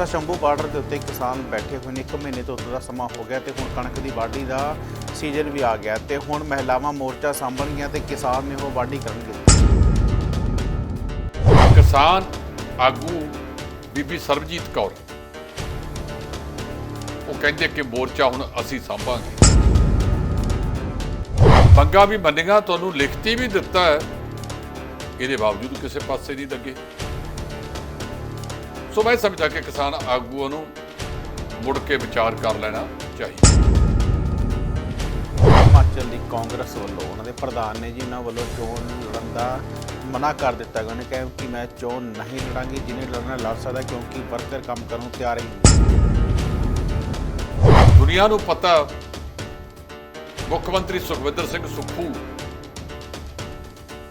ਟਿਲਸਾ Shambhu border ਦੇ ਉੱਤੇ ਕਿਸਾਨ ਬੈਠੇ ਹੋਏ ਨੇ। 1 ਮਹੀਨੇ ਤੋਂ ਉੱਤੇ ਦਾ ਸਮਾਂ ਹੋ ਗਿਆ ਤੇ ਹੁਣ ਕਣਕ ਦੀ ਵਾਢੀ ਦਾ ਸੀਜ਼ਨ ਵੀ ਆ ਗਿਆ ਤੇ ਹੁਣ ਮਹਿਲਾਵਾਂ ਮੋਰਚਾ ਸਾਂਭਣਗੀਆਂ ਤੇ ਕਿਸਾਨ ਨੇ ਉਹ ਵਾਢੀ ਕਰਨਗੇ। ਕਿਸਾਨ ਆਗੂ ਬੀਬੀ ਸਰਬਜੀਤ ਕੌਰ। ਉਹ ਕਹਿੰਦੇ ਕਿ ਮੋਰਚਾ ਹੁਣ ਅਸੀਂ ਸੰਭਾਂਗੇ। ਮੰਗਾਂ ਵੀ ਮੰਨੀਆਂ, ਤੁਹਾਨੂੰ ਲਿਖਤੀ ਵੀ ਦਿੱਤਾ ਹੈ। ਇਹਦੇ ਬਾਵਜੂਦ ਕਿਸੇ ਪਾਸੇ ਨਹੀਂ ਲੱਗੇ। ਸੋ ਮੈਂ ਸਮਝਦਾ ਕਿ ਕਿਸਾਨ ਆਗੂਆਂ ਨੂੰ ਮੁੜ ਕੇ ਵਿਚਾਰ ਕਰ ਲੈਣਾ ਚਾਹੀਦਾ। ਹਿਮਾਚਲ ਦੀ ਕਾਂਗਰਸ ਵੱਲੋਂ ਉਹਨਾਂ ਦੇ ਪ੍ਰਧਾਨ ਨੇ ਜੀ ਉਹਨਾਂ ਵੱਲੋਂ ਚੋਣ ਲੜਨ ਦਾ ਮਨਾ ਕਰ ਦਿੱਤਾ ਗਿਆ। ਉਹਨੇ ਕਿਹਾ ਕਿ ਮੈਂ ਚੋਣ ਨਹੀਂ ਲੜਾਂਗੀ ਜਿਹਨੇ ਲੜਨਾ ਲੜ ਸਕਦਾ ਕਿਉਂਕਿ ਵਰਕਰ ਕੰਮ ਕਰਨ ਨੂੰ ਤਿਆਰ ਹੀ ਦੁਨੀਆ ਨੂੰ ਪਤਾ ਮੁੱਖ ਮੰਤਰੀ ਸੁਖਵਿੰਦਰ ਸਿੰਘ ਸੁੱਖੂ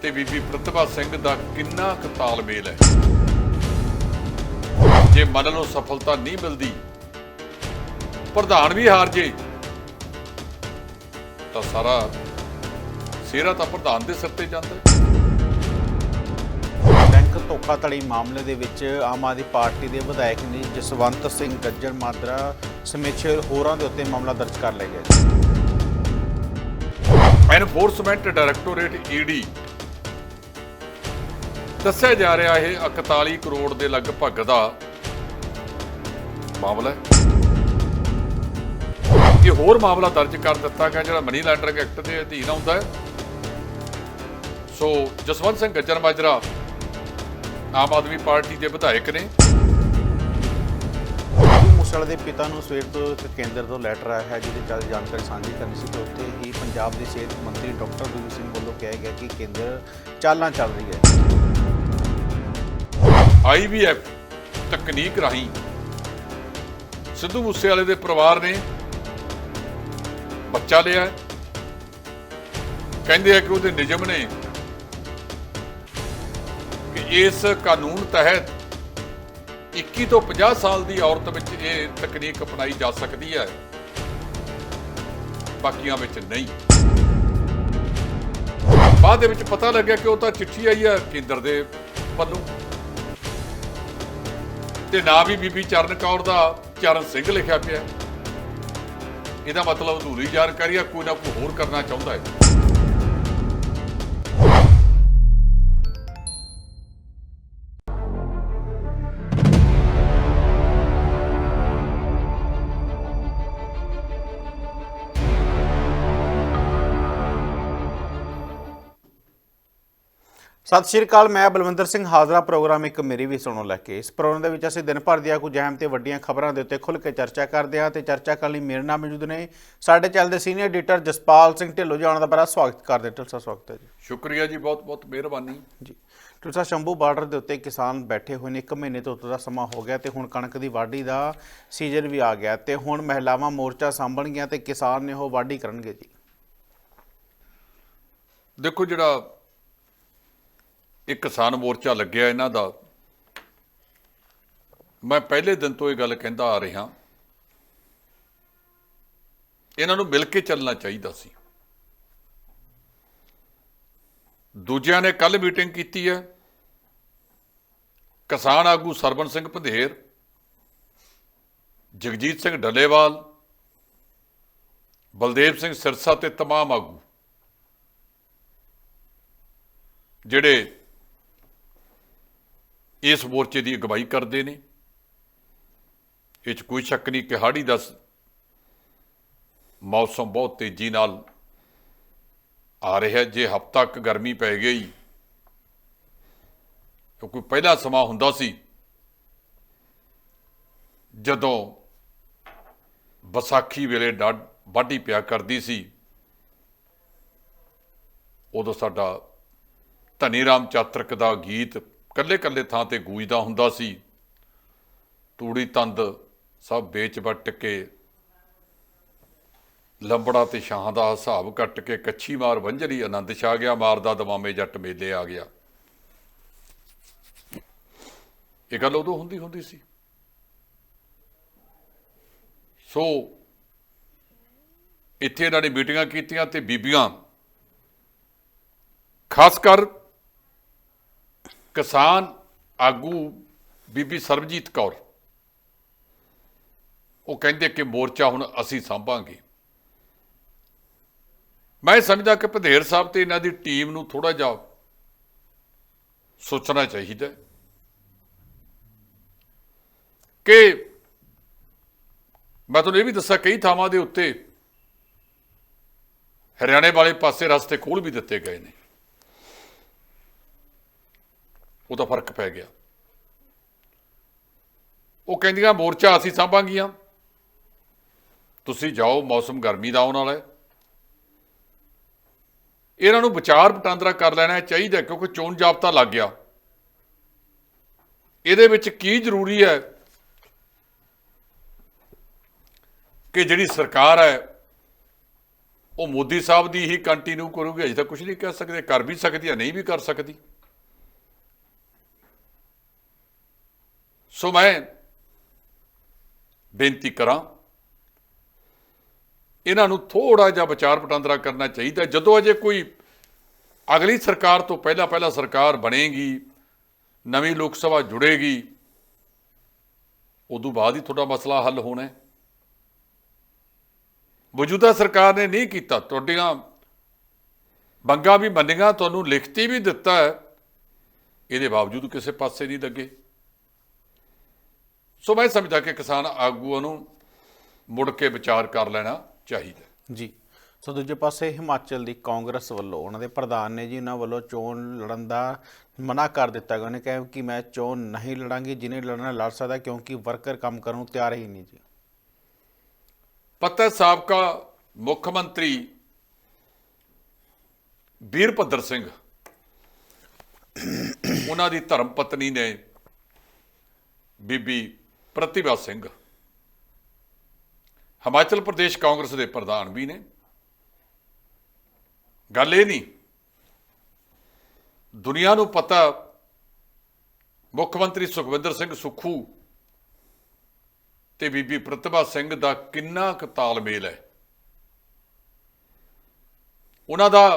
ਤੇ ਬੀਬੀ ਪ੍ਰਤਿਭਾ ਸਿੰਘ ਦਾ ਕਿੰਨਾ ਕੁ ਤਾਲਮੇਲ ਹੈ। ਜੇ ਮੰਨ ਲਓ ਸਫਲਤਾ ਨਹੀਂ ਮਿਲਦੀ ਪ੍ਰਧਾਨ ਵੀ ਹਾਰ ਜੇ ਤਾਂ ਸਾਰਾ ਸਿਹਰਾ ਤਾਂ ਪ੍ਰਧਾਨ ਦੇ ਸਿਰ ਤੇ ਜਾਂਦਾ ਬੈਂਕ ਧੋਖਾਧੜੀ ਮਾਮਲੇ ਦੇ ਵਿੱਚ ਆਮ ਆਦਮੀ ਪਾਰਟੀ ਦੇ ਵਿਧਾਇਕ ਨੇ ਜਸਵੰਤ ਸਿੰਘ ਗੱਜਰ ਮਾਦਰਾ ਸਮੇਤ ਹੋਰਾਂ ਦੇ ਉੱਤੇ ਮਾਮਲਾ ਦਰਜ ਕਰ ਲਿਆ ਗਿਆ ਐਨਫੋਰਸਮੈਂਟ ਡਾਇਰੈਕਟੋਰੇਟ ਈਡੀ ਦੱਸਿਆ ਜਾ ਰਿਹਾ ਇਹ 41 ਕਰੋੜ ਦੇ ਲਗਭਗ ਦਾ ਮਾਮਲਾ ਹੈ। ਇਹ ਹੋਰ ਮਾਮਲਾ ਦਰਜ ਕਰ ਦਿੱਤਾ ਗਿਆ ਜਿਹੜਾ ਮਨੀ ਲਾਂਡਰਿੰਗ ਐਕਟ ਦੇ ਅਧੀਨ ਆਉਂਦਾ ਹੈ। ਸੋ ਜਸਵੰਤ ਸਿੰਘ ਗੱਜਰ ਮਾਜਰਾ ਆਮ ਆਦਮੀ ਪਾਰਟੀ ਦੇ ਵਿਧਾਇਕ ਨੇ। ਮੁਸਲ ਦੇ ਪਿਤਾ ਨੂੰ ਸਵੇਰ ਤੋਂ ਇੱਕ ਕੇਂਦਰ ਤੋਂ ਲੈਟਰ ਆਇਆ ਹੈ ਜਿਹਦੇ ਚੱਲ ਜਾਣਕਾਰੀ ਸਾਂਝੀ ਕਰਨੀ ਸੀ। ਤੇ ਉੱਥੇ ਹੀ ਪੰਜਾਬ ਦੇ ਸਿਹਤ ਮੰਤਰੀ ਡਾਕਟਰ ਦੂਰ ਸਿੰਘ ਵੱਲੋਂ ਕਿਹਾ ਗਿਆ ਕਿ ਕੇਂਦਰ ਚਾਲਾਂ ਚੱਲ ਰਹੀ ਹੈ। ਆਈਵੀਐਫ ਤਕਨੀਕ ਰਾਹੀਂ ਸਿੱਧੂ ਮੂਸੇਵਾਲੇ ਦੇ ਪਰਿਵਾਰ ਨੇ ਬੱਚਾ ਲਿਆ ਕਹਿੰਦੇ ਆ ਕਿ ਉਹਦੇ ਨਿਯਮ ਨੇ ਕਿ ਇਸ ਕਾਨੂੰਨ ਤਹਿਤ 21 ਤੋਂ 50 ਸਾਲ ਦੀ ਔਰਤ ਵਿੱਚ ਇਹ ਤਕਨੀਕ ਅਪਣਾਈ ਜਾ ਸਕਦੀ ਹੈ। ਬਾਕੀਆਂ ਵਿੱਚ ਨਹੀਂ। ਬਾਅਦ ਦੇ ਵਿੱਚ ਪਤਾ ਲੱਗਿਆ ਕਿ ਉਹ ਤਾਂ ਚਿੱਠੀ ਆਈ ਹੈ ਕੇਂਦਰ ਦੇ ਵੱਲੋਂ। ਤੇ ਨਾ ਵੀ ਬੀਬੀ ਚਰਨ ਕੌਰ ਦਾ ਚਰਨ ਸਿੰਘ ਲਿਖਿਆ ਪਿਆ ਇਹਦਾ ਮਤਲਬ ਅਧੂਰੀ ਜਾਣਕਾਰੀ ਆ, ਕੋਈ ਨਾ ਕੋਈ ਹੋਰ ਕਰਨਾ ਚਾਹੁੰਦਾ ਹੈ। ਸਤਿ ਸ਼੍ਰੀ ਅਕਾਲ ਮੈਂ ਬਲਵਿੰਦਰ ਸਿੰਘ ਹਾਜ਼ਰਾ ਪ੍ਰੋਗਰਾਮ ਇੱਕ ਮੇਰੀ ਵੀ ਸੁਣੋ ਲੈ ਕੇ। ਇਸ ਪ੍ਰੋਗਰਾਮ ਦੇ ਵਿੱਚ ਅਸੀਂ ਦਿਨ ਭਰ ਦੀਆਂ ਕੁਝ ਅਹਿਮ ਤੇ ਵੱਡੀਆਂ ਖਬਰਾਂ ਦੇ ਉੱਤੇ ਖੁੱਲ੍ਹ ਕੇ ਚਰਚਾ ਕਰਦੇ ਹਾਂ ਤੇ ਚਰਚਾ ਕਰਨ ਲਈ ਮੇਰੇ ਨਾਲ ਮੌਜੂਦ ਨੇ ਸਾਡੇ ਚੈਨਲ ਦੇ ਸੀਨੀਅਰ ਐਡੀਟਰ ਜਸਪਾਲ ਸਿੰਘ ਢਿੱਲੋਂ ਜੀ ਆਉਣ ਦਾ ਬੜਾ ਸਵਾਗਤ ਕਰਦੇ ਢਿੱਲੋਂ ਸਾਹਿਬ ਸਵਾਗਤ ਹੈ ਜੀ। ਸ਼ੁਕਰੀਆ ਜੀ ਬਹੁਤ ਬਹੁਤ ਮਿਹਰਬਾਨੀ। ਜੀ ਟੁਲਸਾ ਸ਼ੰਭੂ ਬਾਰਡਰ ਦੇ ਉੱਤੇ ਕਿਸਾਨ ਬੈਠੇ ਹੋਏ ਨੇ 1 ਮਹੀਨੇ ਤੋਂ ਉੱਤੇ ਦਾ ਸਮਾਂ ਹੋ ਗਿਆ ਤੇ ਹੁਣ ਕਣਕ ਦੀ ਵਾਢੀ ਦਾ ਸੀਜ਼ਨ ਵੀ ਆ ਗਿਆ ਤੇ ਹੁਣ ਮਹਿਲਾਵਾਂ ਮੋਰਚਾ ਸਾਂਭਣਗੀਆਂ ਤੇ ਕਿਸਾਨ ਨੇ ਉਹ ਵਾਢੀ ਕਰਨਗੇ ਜੀ। ਦੇਖੋ ਜਿਹੜਾ ਇੱਕ ਕਿਸਾਨ ਮੋਰਚਾ ਲੱਗਿਆ ਇਹਨਾਂ ਦਾ। ਮੈਂ ਪਹਿਲੇ ਦਿਨ ਤੋਂ ਇਹ ਗੱਲ ਕਹਿੰਦਾ ਆ ਰਿਹਾ। ਇਹਨਾਂ ਨੂੰ ਮਿਲ ਕੇ ਚੱਲਣਾ ਚਾਹੀਦਾ ਸੀ। ਦੂਜਿਆਂ ਨੇ ਕੱਲ ਮੀਟਿੰਗ ਕੀਤੀ ਹੈ। ਕਿਸਾਨ ਆਗੂ ਸਰਬਨ ਸਿੰਘ ਪੰਧੇਰ, ਜਗਜੀਤ ਸਿੰਘ ਡੱਲੇਵਾਲ, ਬਲਦੇਵ ਸਿੰਘ ਸਿਰਸਾ ਤੇ ਤਮਾਮ ਆਗੂ, ਜਿਹੜੇ ਇਸ ਮੋਰਚੇ ਦੀ ਅਗਵਾਈ ਕਰਦੇ ਨੇ। ਇਹ 'ਚ ਕੋਈ ਸ਼ੱਕ ਨਹੀਂ ਕਿ ਹਾੜੀ ਦਾ ਮੌਸਮ ਬਹੁਤ ਤੇਜ਼ੀ ਨਾਲ ਆ ਰਿਹਾ। ਜੇ ਹਫ਼ਤਾ ਤੱਕ ਗਰਮੀ ਪੈ ਗਈ ਕਿਉਂਕਿ ਪਹਿਲਾ ਸਮਾਂ ਹੁੰਦਾ ਸੀ ਜਦੋਂ ਵਿਸਾਖੀ ਵੇਲੇ ਡਾ- ਵਾਢੀ ਪਿਆ ਕਰਦੀ ਸੀ। ਉਦੋਂ ਸਾਡਾ ਧਨੀ ਰਾਮ ਚਾਤਰਕ ਦਾ ਗੀਤ ਕੱਲੇ ਕੱਲੇ ਥਾਂ ਤੇ ਗੂੰਜਦਾ ਹੁੰਦਾ ਸੀ। ਤੂੜੀ ਤੰਦ ਸਭ ਵੇਚ ਵੱਟ ਕੇ, ਲੰਬੜਾ ਤੇ ਸ਼ਾਹ ਦਾ ਹਿਸਾਬ ਕੱਟ ਕੇ ਕੱਚੀ ਮਾਰ ਵੰਝਰੀ ਆਨੰਦ ਛਾ ਗਿਆ, ਮਾਰਦਾ ਦਵਾਮੇ ਜੱਟ ਮੇਲੇ ਆ ਗਿਆ। ਇਹ ਗੱਲ ਉਦੋਂ ਹੁੰਦੀ ਹੁੰਦੀ ਸੀ। ਸੋ ਇੱਥੇ ਇਹਨਾਂ ਨੇ ਮੀਟਿੰਗਾਂ ਕੀਤੀਆਂ ਤੇ ਬੀਬੀਆਂ, ਖਾਸ ਕਰ ਕਿਸਾਨ ਆਗੂ ਬੀਬੀ ਸਰਬਜੀਤ ਕੌਰ। ਉਹ ਕਹਿੰਦੇ ਕਿ ਮੋਰਚਾ ਹੁਣ ਅਸੀਂ ਸੰਭਾਂਗੇ। ਮੈਂ ਸਮਝਦਾ ਕਿ ਭਦੇਰ ਸਾਹਿਬ ਤੇ ਇਹਨਾਂ ਦੀ ਟੀਮ ਨੂੰ ਥੋੜਾ ਜਿਹਾ ਸੋਚਣਾ ਚਾਹੀਦਾ ਕਿ ਮੈਂ ਤੁਹਾਨੂੰ ਇਹ ਵੀ ਦੱਸਿਆ ਕਈ ਥਾਵਾਂ ਦੇ ਉੱਤੇ ਹਰਿਆਣੇ ਵਾਲੇ ਪਾਸੇ ਰਸਤੇ ਖੋਲ ਵੀ ਦਿੱਤੇ ਗਏ ਨੇ। ਉਹਦਾ ਫ਼ਰਕ ਪੈ ਗਿਆ। ਉਹ ਕਹਿੰਦੀਆਂ, ਮੋਰਚਾ ਅਸੀਂ ਸਾਂਭਾਂਗੀਆਂ। ਤੁਸੀਂ ਜਾਓ, ਮੌਸਮ ਗਰਮੀ ਦਾ ਆਉਣ ਵਾਲਾ ਹੈ। ਇਹਨਾਂ ਨੂੰ ਵਿਚਾਰ ਵਟਾਂਦਰਾ ਕਰ ਲੈਣਾ ਚਾਹੀਦਾ ਕਿਉਂਕਿ ਚੋਣ ਜਾਬਤਾ ਲੱਗ ਗਿਆ। ਇਹਦੇ ਵਿੱਚ ਕੀ ਜ਼ਰੂਰੀ ਹੈ ਕਿ ਜਿਹੜੀ ਸਰਕਾਰ ਹੈ, ਉਹ ਮੋਦੀ ਸਾਹਿਬ ਦੀ ਹੀ ਕੰਟੀਨਿਊ ਕਰੂਗੀ। ਅਜੇ ਤਾਂ ਕੁਝ ਨਹੀਂ ਕਹਿ ਸਕਦੇ, ਕਰ ਵੀ ਸਕਦੀ ਹੈ, ਨਹੀਂ ਵੀ ਕਰ ਸਕਦੀ। ਸੋ ਮੈਂ ਬੇਨਤੀ ਕਰਾਂ, ਇਹਨਾਂ ਨੂੰ ਥੋੜਾ ਜਿਹਾ ਵਿਚਾਰ ਵਟਾਂਦਰਾ ਕਰਨਾ ਚਾਹੀਦਾ। ਜਦੋਂ ਅਜੇ ਕੋਈ ਅਗਲੀ ਸਰਕਾਰ ਤੋਂ ਪਹਿਲਾਂ ਪਹਿਲਾਂ ਸਰਕਾਰ ਬਣੇਗੀ, ਨਵੀਂ ਲੋਕ ਸਭਾ ਜੁੜੇਗੀ, ਉਦੋਂ ਬਾਅਦ ਹੀ ਤੁਹਾਡਾ ਮਸਲਾ ਹੱਲ ਹੋਣਾ ਹੈ। ਮੌਜੂਦਾ ਸਰਕਾਰ ਨੇ ਨਹੀਂ ਕੀਤਾ, ਤੁਹਾਡੀਆਂ ਬੰਗਾ ਵੀ ਮੰਨੀਆਂ, ਤੁਹਾਨੂੰ ਲਿਖਤੀ ਵੀ ਦਿੱਤਾ ਇਹਦੇ ਬਾਵਜੂਦ ਕਿਸੇ ਪਾਸੇ ਨਹੀਂ ਲੱਗੇ। ਸੋ ਮੈਂ ਸਮਝਦਾ ਕਿ ਕਿਸਾਨ ਆਗੂਆਂ ਨੂੰ ਮੁੜ ਕੇ ਵਿਚਾਰ ਕਰ ਲੈਣਾ ਚਾਹੀਦਾ। ਜੀ। ਸੋ ਦੂਜੇ ਪਾਸੇ ਹਿਮਾਚਲ ਦੀ ਕਾਂਗਰਸ ਵੱਲੋਂ ਉਹਨਾਂ ਦੇ ਪ੍ਰਧਾਨ ਨੇ ਜੀ ਉਹਨਾਂ ਵੱਲੋਂ ਚੋਣ ਲੜਨ ਦਾ ਮਨਾ ਕਰ ਦਿੱਤਾ ਗਿਆ। ਉਹਨੇ ਕਿਹਾ ਕਿ ਮੈਂ ਚੋਣ ਨਹੀਂ ਲੜਾਂਗੀ ਜਿਹਨੇ ਲੜਨਾ ਲੜ ਸਕਦਾ ਕਿਉਂਕਿ ਵਰਕਰ ਕੰਮ ਕਰਨ ਨੂੰ ਤਿਆਰ ਹੀ ਨਹੀਂ ਜੀ। ਪਤਾ ਸਾਬਕਾ ਮੁੱਖ ਮੰਤਰੀ ਵੀਰਭੱਦਰ ਸਿੰਘ ਉਹਨਾਂ ਦੀ ਧਰਮ ਪਤਨੀ ਨੇ ਬੀਬੀ ਪ੍ਰਤਿਭਾ ਸਿੰਘ। ਹਿਮਾਚਲ ਪ੍ਰਦੇਸ਼ ਕਾਂਗਰਸ ਦੇ ਪ੍ਰਧਾਨ ਵੀ ਨੇ। ਗੱਲ ਇਹ ਨਹੀਂ, ਦੁਨੀਆ ਨੂੰ ਪਤਾ, ਮੁੱਖ ਮੰਤਰੀ ਸੁਖਵਿੰਦਰ ਸਿੰਘ ਸੁਖੂ ਤੇ ਬੀਬੀ ਪ੍ਰਤਿਭਾ ਸਿੰਘ ਦਾ ਕਿੰਨਾ ਕੁ ਤਾਲਮੇਲ ਹੈ। ਉਹਨਾਂ ਦਾ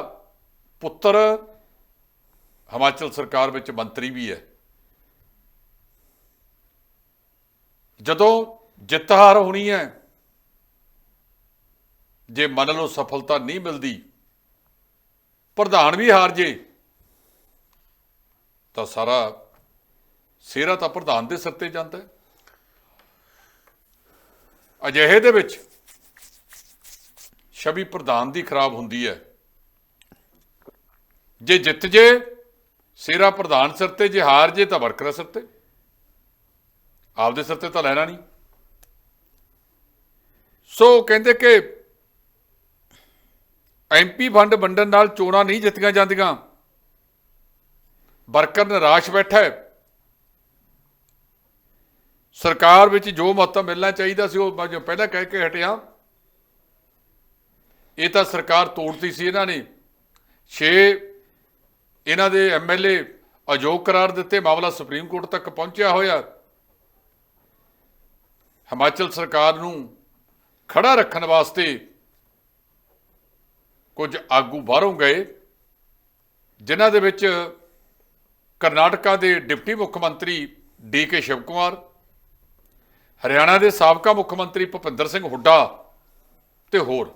ਪੁੱਤਰ ਹਿਮਾਚਲ ਸਰਕਾਰ ਵਿੱਚ ਮੰਤਰੀ ਵੀ ਹੈ। ਜਦੋਂ ਜਿੱਤ ਹਾਰ ਹੋਣੀ ਹੈ, ਜੇ ਮੰਨ ਲਓ ਸਫਲਤਾ ਨਹੀਂ ਮਿਲਦੀ, ਪ੍ਰਧਾਨ ਵੀ ਹਾਰ ਜੇ, ਤਾਂ ਸਾਰਾ ਸਿਹਰਾ ਤਾਂ ਪ੍ਰਧਾਨ ਦੇ ਸਿਰ ਤੇ ਜਾਂਦਾ ਹੈ। ਅਜਿਹੇ ਦੇ ਵਿੱਚ ਛਵੀ ਪ੍ਰਧਾਨ ਦੀ ਖਰਾਬ ਹੁੰਦੀ ਹੈ। ਜੇ ਜਿੱਤ ਜੇ, ਸਿਹਰਾ ਪ੍ਰਧਾਨ ਸਿਰ ਤੇ, ਜੇ ਹਾਰ ਜੇ, ਤਾਂ ਵਰਕਰ ਸਿਰ ਤੇ। ਆਪਦੇ ਸਿਰ ਤੇ ਤਾਂ ਲੈਣਾ ਨਹੀਂ। ਸੋ ਕਹਿੰਦੇ ਕਿ ਐਮਪੀ ਫੰਡ ਵੰਡਣ ਨਾਲ ਚੋਣਾਂ ਨਹੀਂ ਜਿੱਤੀਆਂ ਜਾਂਦੀਆਂ। ਵਰਕਰ ਨਿਰਾਸ਼ ਬੈਠਾ ਹੈ। ਸਰਕਾਰ ਵਿੱਚ ਜੋ ਮਹੱਤਵ ਮਿਲਣਾ ਚਾਹੀਦਾ ਸੀ, ਉਹ ਜੋ ਪਹਿਲਾਂ ਕਹਿ ਕੇ ਹਟਿਆ। ਇਹ ਤਾਂ ਸਰਕਾਰ ਤੋੜਤੀ ਸੀ ਇਹਨਾਂ ਨੇ। 6 ਇਹਨਾਂ ਦੇ ਐਮਐਲਏ ਅਯੋਗ ਕਰਾਰ ਦਿੱਤੇ, ਮਾਮਲਾ ਸੁਪਰੀਮ ਕੋਰਟ ਤੱਕ ਪਹੁੰਚਿਆ ਹੋਇਆ। ਹਿਮਾਚਲ ਸਰਕਾਰ ਨੂੰ ਖੜਾ ਰੱਖਣ ਵਾਸਤੇ ਕੁਝ ਆਗੂ ਬਾਹਰੋਂ ਗਏ ਜਿਨ੍ਹਾਂ ਦੇ ਵਿੱਚ ਕਰਨਾਟਕਾ ਦੇ ਡਿਪਟੀ ਮੁੱਖ ਮੰਤਰੀ ਡੀ ਕੇ ਸ਼ਿਵ ਕੁਮਾਰ ਹਰਿਆਣਾ ਦੇ ਸਾਬਕਾ ਮੁੱਖ ਮੰਤਰੀ ਭੁਪਿੰਦਰ ਸਿੰਘ ਹੁੱਡਾ ਤੇ ਹੋਰ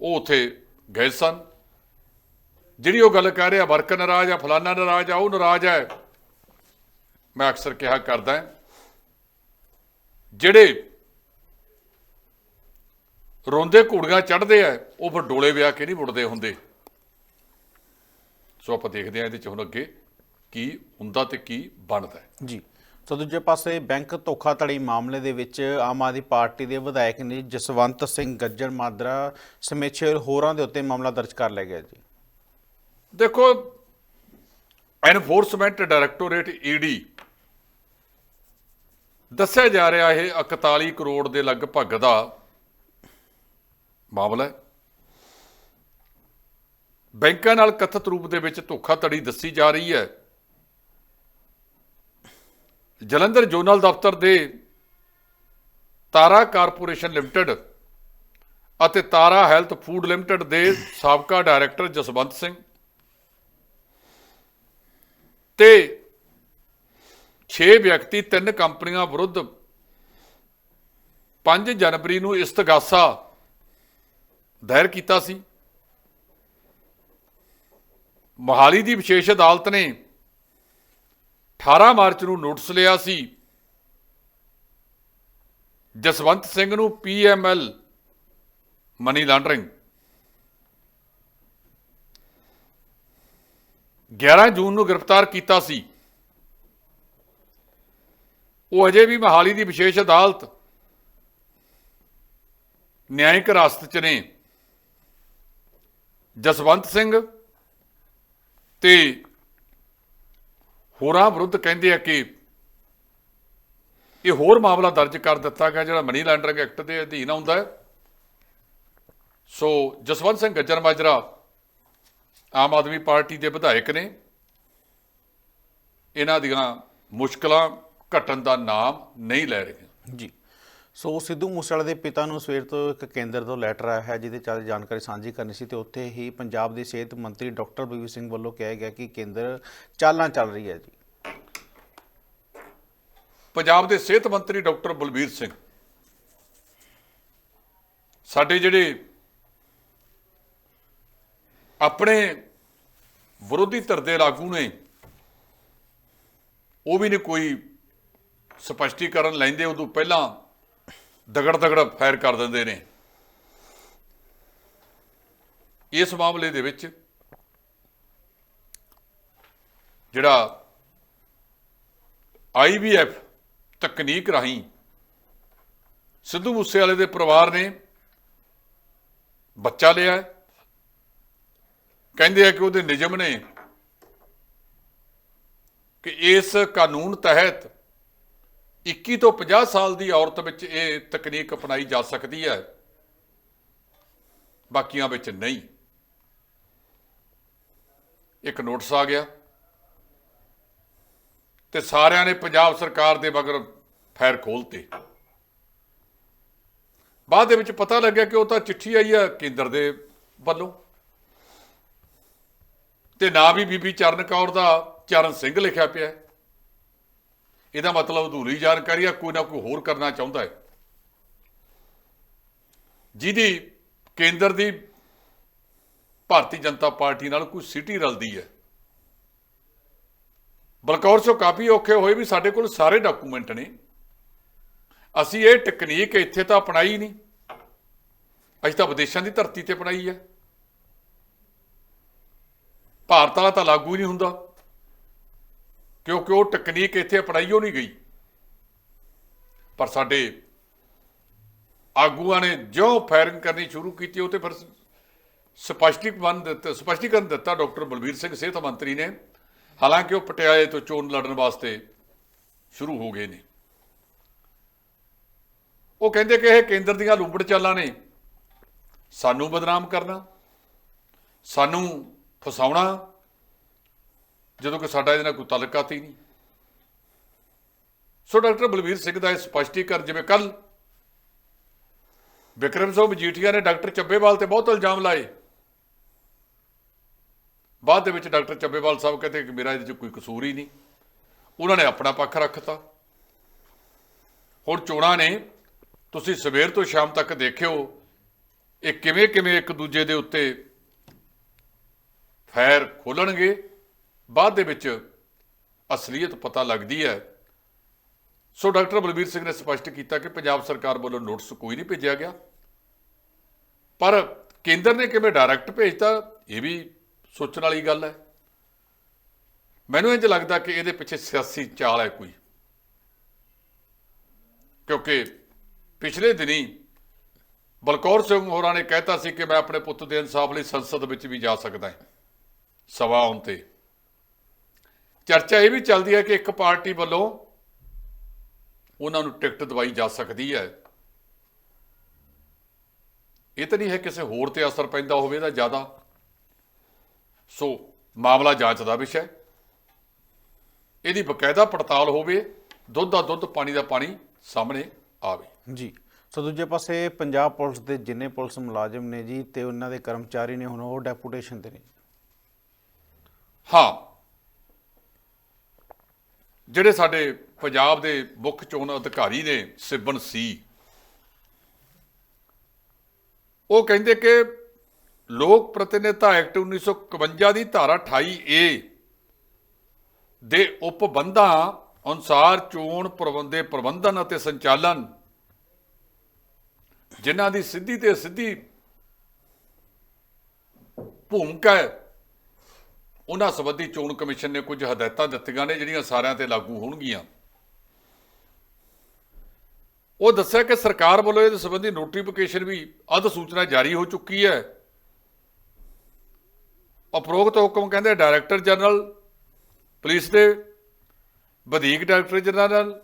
ਉਹ ਉਥੇ ਗਏ ਸਨ। ਜਿਹੜੀ ਉਹ ਗੱਲ ਕਹਿ ਰਿਹਾ ਵਰਕਰ ਨਾਰਾਜ਼ ਆ ਫਲਾਨਾ ਨਾਰਾਜ਼ ਆ ਉਹ ਨਾਰਾਜ਼ ਹੈ ਮੈਂ ਅਕਸਰ ਕਿਹਾ ਕਰਦਾ ਹਾਂ, ਜਿਹੜੇ ਰੋਂਦੇ ਘੋੜੀਆਂ ਚੜ੍ਹਦੇ ਆ ਉਹ ਫਿਰ ਡੋਲੇ ਵਿਆਹ ਕੇ ਨਹੀਂ ਮੁੜਦੇ ਹੁੰਦੇ। ਸੋ ਆਪਾਂ ਦੇਖਦੇ ਆ ਇਹਦੇ ਚ ਹੁਣ ਅੱਗੇ ਕੀ ਹੁੰਦਾ ਤੇ ਕੀ ਬਣਦਾ। ਜੀ। ਸੋ ਦੂਜੇ ਪਾਸੇ ਬੈਂਕ ਧੋਖਾਧੜੀ ਮਾਮਲੇ ਦੇ ਵਿੱਚ ਆਮ ਆਦਮੀ ਪਾਰਟੀ ਦੇ ਵਿਧਾਇਕ ਨੇ ਜਸਵੰਤ ਸਿੰਘ ਗੱਜਰ ਮਾਦਰਾ ਸਮੇਤ ਛੇ ਹੋਰਾਂ ਦੇ ਉੱਤੇ ਮਾਮਲਾ ਦਰਜ ਕਰ ਲਿਆ ਗਿਆ ਜੀ। ਦੇਖੋ ਐਨਫੋਰਸਮੈਂਟ ਡਾਇਰੈਕਟੋਰੇਟ ਈਡੀ ਦੱਸਿਆ ਜਾ ਰਿਹਾ ਇਹ 41 ਕਰੋੜ ਦੇ ਲਗਭਗ ਦਾ ਮਾਮਲਾ ਹੈ। ਬੈਂਕਾਂ ਨਾਲ ਕਥਿਤ ਰੂਪ ਦੇ ਵਿੱਚ ਧੋਖਾਧੜੀ ਦੱਸੀ ਜਾ ਰਹੀ ਹੈ। ਜਲੰਧਰ ਜ਼ੋਨਲ ਦਫ਼ਤਰ ਦੇ ਤਾਰਾ ਕਾਰਪੋਰੇਸ਼ਨ ਲਿਮਟਿਡ ਅਤੇ ਤਾਰਾ ਹੈਲਥ ਫੂਡ ਲਿਮਟਿਡ ਦੇ ਸਾਬਕਾ ਡਾਇਰੈਕਟਰ ਜਸਵੰਤ ਸਿੰਘ ਤੇ 6 ਵਿਅਕਤੀ, ਤਿੰਨ ਕੰਪਨੀਆਂ ਵਿਰੁੱਧ 5 ਜਨਵਰੀ ਨੂੰ ਇਸਤਗਾਸਾ ਦਾਇਰ ਕੀਤਾ ਸੀ। ਮੋਹਾਲੀ ਦੀ ਵਿਸ਼ੇਸ਼ ਅਦਾਲਤ ਨੇ 18 ਮਾਰਚ ਨੂੰ ਨੋਟਿਸ ਲਿਆ ਸੀ। ਜਸਵੰਤ ਸਿੰਘ ਨੂੰ ਪੀਐਮਐਲ ਮਨੀ ਲਾਂਡਰਿੰਗ। 11 ਜੂਨ ਨੂੰ ਗ੍ਰਿਫਤਾਰ ਕੀਤਾ ਸੀ। ਉਹ ਅਜੇ ਵੀ ਮੋਹਾਲੀ ਦੀ ਵਿਸ਼ੇਸ਼ ਅਦਾਲਤ ਨਿਆਇਕ ਹਿਰਾਸਤ 'ਚ ਨੇ। ਜਸਵੰਤ ਸਿੰਘ ਤੇ ਹੋਰਾਂ ਵਿਰੁੱਧ ਕਹਿੰਦੇ ਆ ਕਿ ਇਹ ਹੋਰ ਮਾਮਲਾ ਦਰਜ ਕਰ ਦਿੱਤਾ ਗਿਆ ਜਿਹੜਾ ਮਨੀ ਲਾਂਡਰਿੰਗ ਐਕਟ ਦੇ ਅਧੀਨ ਆਉਂਦਾ ਹੈ। ਸੋ ਜਸਵੰਤ ਸਿੰਘ ਗੱਜਰ ਮਾਜਰਾ ਆਮ ਆਦਮੀ ਪਾਰਟੀ ਦੇ ਵਿਧਾਇਕ ਨੇ। ਇਹਨਾਂ ਦੀਆਂ ਮੁਸ਼ਕਲਾਂ ਘਟਣ ਦਾ ਨਾਮ ਨਹੀਂ ਲੈ ਰਹੀਆਂ ਜੀ। ਸੋ ਸਿੱਧੂ ਮੂਸੇਵਾਲੇ ਦੇ ਪਿਤਾ ਨੂੰ ਸਵੇਰ ਤੋਂ ਇੱਕ ਕੇਂਦਰ ਤੋਂ ਲੈਟਰ ਆਇਆ ਹੈ ਜਿਹਦੇ ਚੱਲ ਜਾਣਕਾਰੀ ਸਾਂਝੀ ਕਰਨੀ ਸੀ ਤੇ ਉੱਥੇ ਹੀ ਪੰਜਾਬ ਦੇ ਸਿਹਤ ਮੰਤਰੀ ਡਾਕਟਰ ਬਲਵੀਰ ਸਿੰਘ ਵੱਲੋਂ ਕਿਹਾ ਗਿਆ ਕਿ ਕੇਂਦਰ ਚਾਲਾਂ ਚੱਲ ਰਹੀ ਹੈ ਜੀ। ਪੰਜਾਬ ਦੇ ਸਿਹਤ ਮੰਤਰੀ ਡਾਕਟਰ ਬਲਬੀਰ ਸਿੰਘ ਸਾਡੇ ਜਿਹੜੇ ਆਪਣੇ ਵਿਰੋਧੀ ਧਿਰ ਦੇ ਲਾਗੂ ਨੇ ਉਹ ਵੀ ਨੇ ਕੋਈ ਸਪਸ਼ਟੀਕਰਨ ਲੈਂਦੇ ਉਦੋਂ ਪਹਿਲਾਂ ਦਗੜ ਦਗੜ ਫਾਇਰ ਕਰ ਦਿੰਦੇ ਨੇ। ਇਸ ਮਾਮਲੇ ਦੇ ਵਿੱਚ ਜਿਹੜਾ ਆਈਵੀਐਫ ਤਕਨੀਕ ਰਾਹੀਂ ਸਿੱਧੂ ਮੂਸੇਵਾਲੇ ਦੇ ਪਰਿਵਾਰ ਨੇ ਬੱਚਾ ਲਿਆ ਕਹਿੰਦੇ ਆ ਕਿ ਉਹਦੇ ਨਿਯਮ ਨੇ ਕਿ ਇਸ ਕਾਨੂੰਨ ਤਹਿਤ 21 ਤੋਂ 50 ਸਾਲ ਦੀ ਔਰਤ ਵਿੱਚ ਇਹ ਤਕਨੀਕ ਅਪਣਾਈ ਜਾ ਸਕਦੀ ਹੈ। ਬਾਕੀਆਂ ਵਿੱਚ ਨਹੀਂ। ਇੱਕ ਨੋਟਿਸ ਆ ਗਿਆ। ਤੇ ਸਾਰਿਆਂ ਨੇ ਪੰਜਾਬ ਸਰਕਾਰ ਦੇ ਮਗਰ ਫੈਰ ਖੋਲਤੇ। ਬਾਅਦ ਦੇ ਵਿੱਚ ਪਤਾ ਲੱਗਿਆ ਕਿ ਉਹ ਤਾਂ ਚਿੱਠੀ ਆਈ ਆ ਕੇਂਦਰ ਦੇ ਵੱਲੋਂ। ਤੇ ਨਾ ਵੀ ਬੀਬੀ ਚਰਨ ਕੌਰ ਦਾ ਚਰਨ ਸਿੰਘ ਲਿਖਿਆ ਪਿਆ ਹੈ। ਇਹਦਾ ਮਤਲਬ ਅਧੂਰੀ ਜਾਣਕਾਰੀ ਆ, ਕੋਈ ਨਾ ਕੋਈ ਹੋਰ ਕਰਨਾ ਚਾਹੁੰਦਾ ਹੈ। ਜਿਹਦੀ ਕੇਂਦਰ ਦੀ ਭਾਰਤੀ ਜਨਤਾ ਪਾਰਟੀ ਨਾਲ ਕੋਈ ਸਿਟੀ ਰਲਦੀ ਹੈ। ਬਲਕੌਰ ਸੋ ਕਾਫੀ ਔਖੇ ਹੋਏ ਵੀ ਸਾਡੇ ਕੋਲ ਸਾਰੇ ਡਾਕੂਮੈਂਟ ਨੇ। ਅਸੀਂ ਇਹ ਟੈਕਨੀਕ ਇੱਥੇ ਤਾਂ ਅਪਣਾਈ ਨਹੀਂ। ਅਸੀਂ ਤਾਂ ਵਿਦੇਸ਼ਾਂ ਦੀ ਧਰਤੀ ਤੇ ਅਪਣਾਈ ਹੈ। ਭਾਰਤ ਵਾਲਾ ਤਾਂ ਲਾਗੂ ਹੀ ਨਹੀਂ ਹੁੰਦਾ। ਕਿਉਂਕਿ ਉਹ ਟੈਕਨੀਕ ਇੱਥੇ ਅਪਣਾਈ ਹੋ ਨਹੀਂ ਗਈ। ਪਰ ਸਾਡੇ ਆਗੂਆਂ ਨੇ ਜਿਉਂ ਫਾਇਰਿੰਗ ਕਰਨੀ ਸ਼ੁਰੂ ਕੀਤੀ, ਉਹ ਤੇ ਫਿਰ ਸਪਸ਼ਟੀਕਰਨ ਦਿੱਤਾ ਸਪਸ਼ਟੀਕਰਨ ਦਿੱਤਾ ਡਾਕਟਰ ਬਲਬੀਰ ਸਿੰਘ, ਸਿਹਤ ਮੰਤਰੀ ਨੇ। ਹਾਲਾਂਕਿ ਉਹ ਪਟਿਆਲੇ ਤੋਂ ਚੋਣ ਲੜਨ ਵਾਸਤੇ ਸ਼ੁਰੂ ਹੋ ਗਏ ਨੇ। ਉਹ ਕਹਿੰਦੇ ਕਿ ਇਹ ਕੇਂਦਰ ਦੀਆਂ ਲੂੰਬੜ ਚਾਲਾਂ ਨੇ। ਸਾਨੂੰ ਬਦਨਾਮ ਕਰਨਾ, ਸਾਨੂੰ ਫਸਾਉਣਾ ਜਦੋਂ ਕਿ ਸਾਡਾ ਇਹਦੇ ਨਾਲ ਕੋਈ ਤਾਲੁਕਾਤ ਹੀ ਨਹੀਂ। ਸੋ ਡਾਕਟਰ ਬਲਵੀਰ ਸਿੰਘ ਦਾ ਇਹ ਸਪਸ਼ਟੀਕਰਨ ਜਿਵੇਂ ਕੱਲ ਵਿਕਰਮ ਸਿੰਘ ਮਜੀਠੀਆ ਨੇ ਡਾਕਟਰ ਚੱਬੇਵਾਲ ਤੇ ਬਹੁਤ ਇਲਜ਼ਾਮ ਲਾਏ। ਬਾਅਦ ਦੇ ਵਿੱਚ ਡਾਕਟਰ ਚੱਬੇਵਾਲ ਸਾਹਿਬ ਕਹਿੰਦੇ ਕਿ ਮੇਰਾ ਇਹਦੇ 'ਚ ਕੋਈ ਕਸੂਰ ਹੀ ਨਹੀਂ। ਉਹਨਾਂ ਨੇ ਆਪਣਾ ਪੱਖ ਰੱਖਤਾ। ਹੁਣ ਚੋਣਾਂ ਨੇ, ਤੁਸੀਂ ਸਵੇਰ ਤੋਂ ਸ਼ਾਮ ਤੱਕ ਦੇਖਿਓ, ਇਹ ਕਿਵੇਂ ਕਿਵੇਂ ਇੱਕ ਦੂਜੇ ਦੇ ਉੱਤੇ ਫੈਰ ਖੋਲਣਗੇ। ਬਾਅਦ ਦੇ ਵਿੱਚ ਅਸਲੀਅਤ ਪਤਾ ਲੱਗਦੀ ਹੈ। ਸੋ ਡਾਕਟਰ ਬਲਬੀਰ ਸਿੰਘ ਨੇ ਸਪਸ਼ਟ ਕੀਤਾ ਕਿ ਪੰਜਾਬ ਸਰਕਾਰ ਵੱਲੋਂ ਨੋਟਿਸ ਕੋਈ ਨਹੀਂ ਭੇਜਿਆ ਗਿਆ। ਪਰ ਕੇਂਦਰ ਨੇ ਕਿਵੇਂ ਡਾਇਰੈਕਟ ਭੇਜਤਾ, ਇਹ ਵੀ ਸੋਚਣ ਵਾਲੀ ਗੱਲ ਹੈ। ਮੈਨੂੰ ਇੰਜ ਲੱਗਦਾ ਕਿ ਇਹਦੇ ਪਿੱਛੇ ਸਿਆਸੀ ਚਾਲ ਹੈ ਕੋਈ। ਕਿਉਂਕਿ ਪਿਛਲੇ ਦਿਨੀ ਬਲਕੌਰ ਸਿੰਘ ਹੋਰਾਂ ਨੇ ਕਹਿਤਾ ਸੀ ਕਿ ਮੈਂ ਆਪਣੇ ਪੁੱਤ ਦੇ ਇਨਸਾਫ ਲਈ ਸੰਸਦ ਵਿੱਚ ਵੀ ਜਾ ਸਕਦਾ ਹਾਂ, ਸਭਾ ਆਉਣ ਤੇ। ਚਰਚਾ ਇਹ ਵੀ ਚੱਲਦੀ ਹੈ ਕਿ ਇੱਕ ਪਾਰਟੀ ਵੱਲੋਂ ਉਹਨਾਂ ਨੂੰ ਟਿਕਟ ਦਵਾਈ ਜਾ ਸਕਦੀ ਹੈ। ਇਹ ਤਾਂ ਨਹੀਂ ਹੈ ਕਿਸੇ ਹੋਰ ਤੇ ਅਸਰ ਪੈਂਦਾ ਹੋਵੇ ਇਹਦਾ ਜ਼ਿਆਦਾ। ਸੋ ਮਾਮਲਾ ਜਾਂਚ ਦਾ ਵਿਸ਼ਾ ਹੈ। ਇਹਦੀ ਬਕਾਇਦਾ ਪੜਤਾਲ ਹੋਵੇ ਦੁੱਧ ਦਾ ਦੁੱਧ ਪਾਣੀ ਦਾ ਪਾਣੀ ਸਾਹਮਣੇ ਆਵੇ। ਜੀ। ਸੋ ਦੂਜੇ ਪਾਸੇ ਪੰਜਾਬ ਪੁਲਿਸ ਦੇ ਜਿੰਨੇ ਪੁਲਿਸ ਮੁਲਾਜ਼ਮ ਨੇ ਜੀ ਤੇ ਉਹਨਾਂ ਦੇ ਕਰਮਚਾਰੀ ਨੇ ਹੁਣ ਉਹ ਡੈਪੂਟੇਸ਼ਨ ਤੇ ਨੇ। ਹਾਂ। ਜਿਹੜੇ ਸਾਡੇ ਪੰਜਾਬ ਦੇ ਮੁੱਖ ਚੋਣ ਅਧਿਕਾਰੀ ਨੇ, ਸਿਬਨ ਸੀ, ਉਹ ਕਹਿੰਦੇ ਕਿ ਲੋਕ ਪ੍ਰਤੀਨਿਧਤਾ ਐਕਟ 1951 ਦੀ ਧਾਰਾ 28 ਏ ਦੇ ਉਪਬੰਧਾਂ ਅਨੁਸਾਰ ਚੋਣ ਪ੍ਰਬੰਧੇ ਪ੍ਰਬੰਧਨ ਅਤੇ ਸੰਚਾਲਨ, ਜਿਨ੍ਹਾਂ ਦੀ ਸਿੱਧੀ ਤੇ ਸਿੱਧੀ ਭੂਮਿਕਾ ਹੈ ਉਹਨਾਂ ਸੰਬੰਧੀ ਚੋਣ ਕਮਿਸ਼ਨ ਨੇ ਕੁਝ ਹਦਾਇਤਾਂ ਦਿੱਤੀਆਂ ਨੇ, ਜਿਹੜੀਆਂ ਸਾਰਿਆਂ ਤੇ ਲਾਗੂ ਹੋਣਗੀਆਂ। ਉਹ ਦੱਸਿਆ ਕਿ ਸਰਕਾਰ ਵੱਲੋਂ ਇਹਦੇ ਸੰਬੰਧੀ ਨੋਟੀਫਿਕੇਸ਼ਨ ਵੀ ਅਧ ਸੂਚਨਾ ਜਾਰੀ ਹੋ ਚੁੱਕੀ ਹੈ। ਉਪਰੋਕਤ ਹੁਕਮ ਕਹਿੰਦੇ ਡਾਇਰੈਕਟਰ ਜਨਰਲ ਪੁਲਿਸ ਦੇ, ਵਧੀਕ director general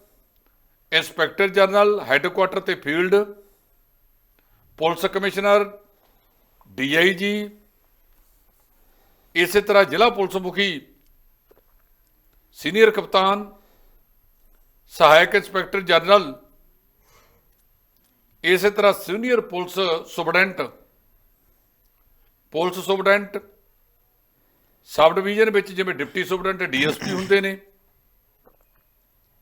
inspector general headquarter ਤੇ ਫੀਲਡ ਪੁਲਿਸ ਕਮਿਸ਼ਨਰ ਡੀਆਈਜੀ ਇਸੇ ਤਰ੍ਹਾਂ ਜ਼ਿਲ੍ਹਾ ਪੁਲਿਸ ਮੁਖੀ, ਸੀਨੀਅਰ ਕਪਤਾਨ, ਸਹਾਇਕ ਇੰਸਪੈਕਟਰ ਜਨਰਲ, ਇਸੇ ਤਰ੍ਹਾਂ senior police superintendent police superintendent, sub division ਵਿੱਚ ਜਿਵੇਂ ਡਿਪਟੀ ਸੁਪਰਡੈਂਟ, ਡੀਐਸਪੀ ਹੁੰਦੇ ਨੇ,